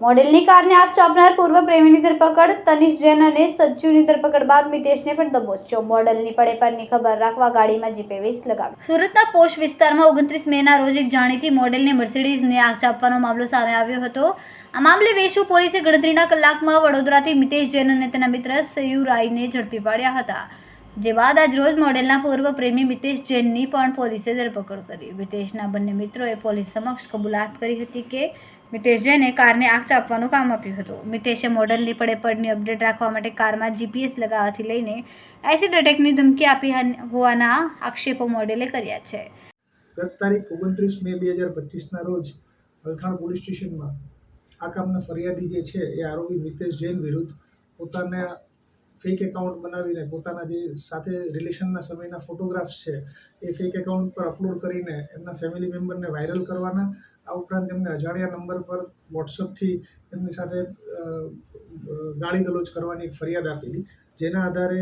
મોડેલની કારને આગ ચાપનાર પૂર્વ પ્રેમીની ધરપકડ. તનિષ જૈન અને સચ્ચુની ધરપકડ બાદ મિતેશને પણ દબોચ્યો. મોડેલની પડે પરની ખબર રાખવા ગાડીમાં જીપે વેસ લગાવ્યો સુરતના પોશ વિસ્તારમાં ઓગણત્રીસ મેના રોજ એક જાણીતી મોડેલને મર્સિડીઝને આગ ચાપવાનો મામલો સામે આવ્યો હતો. આ મામલે વેશુ પોલીસે ગણતરીના કલાકમાં વડોદરાથી મિતેશ જૈન અને તેના મિત્ર સયુ રાયને ઝડપી પાડ્યા હતા. જે બાદ આજ રોજ મોડેલના પૂર્વ પ્રેમી મિતેશ જૈનની પણ પોલીસે ધરપકડ કરી. મિતેશના બંને મિત્રોએ પોલીસ સમક્ષ કબૂલાત કરી હતી કે મિતેશ જૈને કારને આગ ચાપવાનું કામ આપ્યું હતું. મિતેશે મોડલની પડે પડની અપડેટ રાખવા માટે કારમાં જીપીએસ લગાવવાથી લઈને એસિડ અટેકની ધમકી આપી હોવાના આક્ષેપો મોડેલે કર્યા છે. ગત તારીખ ઓગણત્રીસ મે બે હજાર પચીસના રોજ અલથાણ પોલીસ સ્ટેશનમાં આ કામના ફરિયાદી જે છે એ આરોપી મિતેશ જૈન વિરુદ્ધ પોતાના ફેક એકાઉન્ટ બનાવીને પોતાના જે સાથે રિલેશનના સમયના ફોટોગ્રાફ્સ છે, એ ફેક એકાઉન્ટ પર અપલોડ કરીને એમના ફેમિલી મેમ્બરને વાયરલ કરવાના. આ ઉપરાંત એમને અજાણ્યા નંબર પર વોટ્સઅપથી એમની સાથે ગાળી ગલોચ કરવાની એક ફરિયાદ આપેલી, જેના આધારે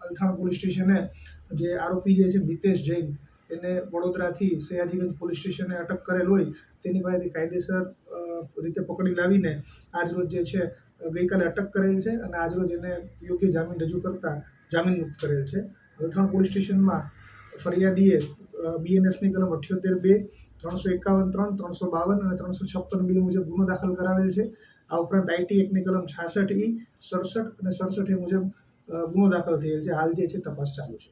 અલથાણ પોલીસ સ્ટેશને જે આરોપી જે છે મિતેશ જૈન, એને વડોદરાથી સયાજીગંજ પોલીસ સ્ટેશને અટક કરેલ હોય, તેની પાસેથી કાયદેસર રીતે પકડી લાવીને આજરોજ જે છે ગઈકાલે અટક કરેલ છે અને આજરોજ એને યોગ્ય જામીન રજૂ કરતા જામીન મુક્ત કરેલ છે. અલથાણ પોલીસ સ્ટેશનમાં ફરિયાદીએ બીએનએસની કલમ અઠ્યોતેર બે ત્રણસો એકાવન ત્રણ ત્રણસો બાવન અને ત્રણસો છપ્પન બે મુજબ ગુનો દાખલ કરાવેલ છે. આ ઉપરાંત આઈટી એકની કલમ છાસઠ ઈ સડસઠ અને સડસઠ એ મુજબ ગુનો દાખલ થયેલ છે. હાલ જે છે તપાસ ચાલુ છે.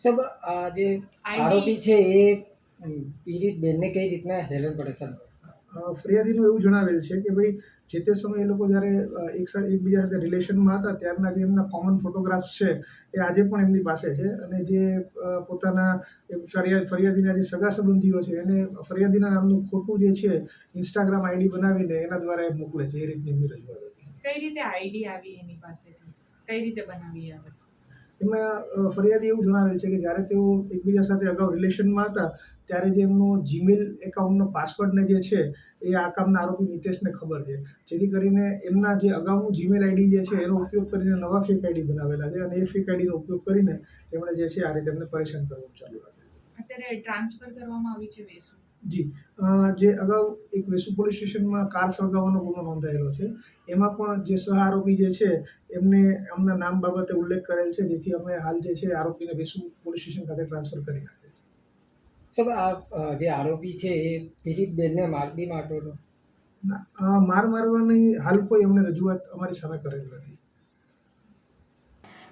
સબ જે આરોપી છે એ પીડિત બેનને કઈ રીતના હેરાન પડે અ, ફરિયાદીનું એવું જણાવેલ છે કે ભાઈ, જે તે સમયે એ લોકો જ્યારે એક સાથે એકબીજા સાથે રિલેશનમાં હતા, ત્યારના જે એમના કોમન ફોટોગ્રાફ્સ છે, એ આજે પણ એમની પાસે છે અને જે પોતાના ફરિયાદ ફરિયાદીના જે સગા સંબંધીઓ છે, એને ફરિયાદીના નામનું ખોટું જે છે ઇન્સ્ટાગ્રામ આઈડી બનાવીને એના દ્વારા એ મોકલે છે, એ રીતની એમની રજૂઆત હતી. કઈ રીતે આઈડી આવી એની પાસેથી? કઈ રીતે બનાવી આવે એમાં ફરિયાદી એવું જણાવેલ છે કે જ્યારે તેઓ એકબીજા સાથે અગાઉ રિલેશનમાં હતા, ત્યારે જે એમનો જીમેલ એકાઉન્ટનો પાસવર્ડને જે છે, એ આ કામના આરોપી મિતેશને ખબર છે. જેથી કરીને એમના જે અગાઉનું જીમેલ આઈડી જે છે, એનો ઉપયોગ કરીને નવા ફેક આઈડી બનાવેલા છે અને એ ફેક આઈડીનો ઉપયોગ કરીને એમણે જે છે, આ રીતે એમને પરેશાન કરવાનું ચાલુ રાખ્યું અત્યારે ટ્રાન્સફર કરવામાં આવી છે વેસુ જી. જે અગાઉ એક વેસુ પોલીસ સ્ટેશનમાં કાર સળગાવવાનો ગુનો નોંધાયેલો છે. એમાં પણ જે સહ આરોપી જે છે એમને એમના નામ બાબતે ઉલ્લેખ કરેલ છે જેથી અમે હાલ જે છે આરોપીને વેસુ પોલીસ સ્ટેશન ખાતે ટ્રાન્સફર કરી નાખેલ સર આ જે આરોપી છે એ પીડિત બેનને મારબી મારતો હતો? ના, માર મારવાની હાલ કોઈ એમણે રજૂઆત અમારી સામે કરેલ નથી.